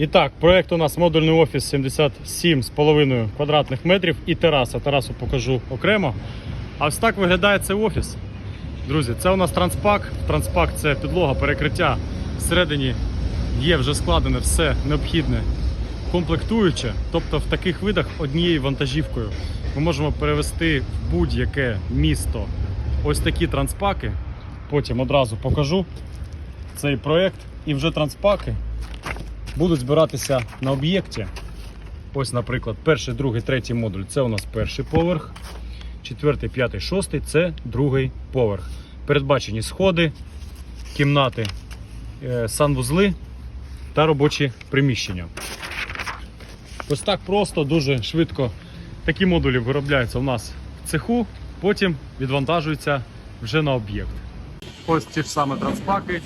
І так, проект у нас модульний офіс 77,5 квадратних метрів і тераса. Терасу покажу окремо. А ось так виглядає цей офіс. Друзі, це у нас транспак. Транспак це підлога, перекриття. Всередині є вже складене все необхідне комплектуюче. Тобто в таких видах однією вантажівкою ми можемо перевезти в будь-яке місто ось такі транспаки. Потім одразу покажу цей проект. І вже транспаки будуть збиратися на об'єкті. Ось, наприклад, перший, другий, третій модуль це у нас перший поверх. Четвертий, п'ятий, шостий це другий поверх. Передбачені сходи, кімнати, е, санвузли та робочі приміщення. Ось так просто, дуже швидко такі модулі виробляються у нас в цеху, потім відвантажуються вже на об'єкт. Ось ті ж саме транспаки,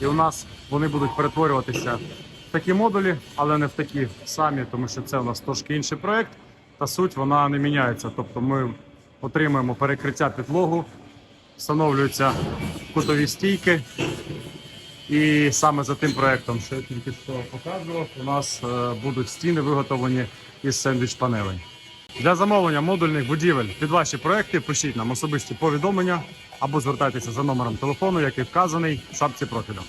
і у нас вони будуть перетворюватися такі модулі, але не в такі самі, тому що це у нас трошки інший проект, та суть вона не міняється. Тобто ми отримуємо перекриття підлогу, встановлюються кутові стійки. І саме за тим проектом, що я тільки що показував, у нас е, будуть стіни виготовлені із сендвіч панелей. Для замовлення модульних будівель під ваші проекти пишіть нам особисті повідомлення або звертайтеся за номером телефону, який вказаний в шапці профілю.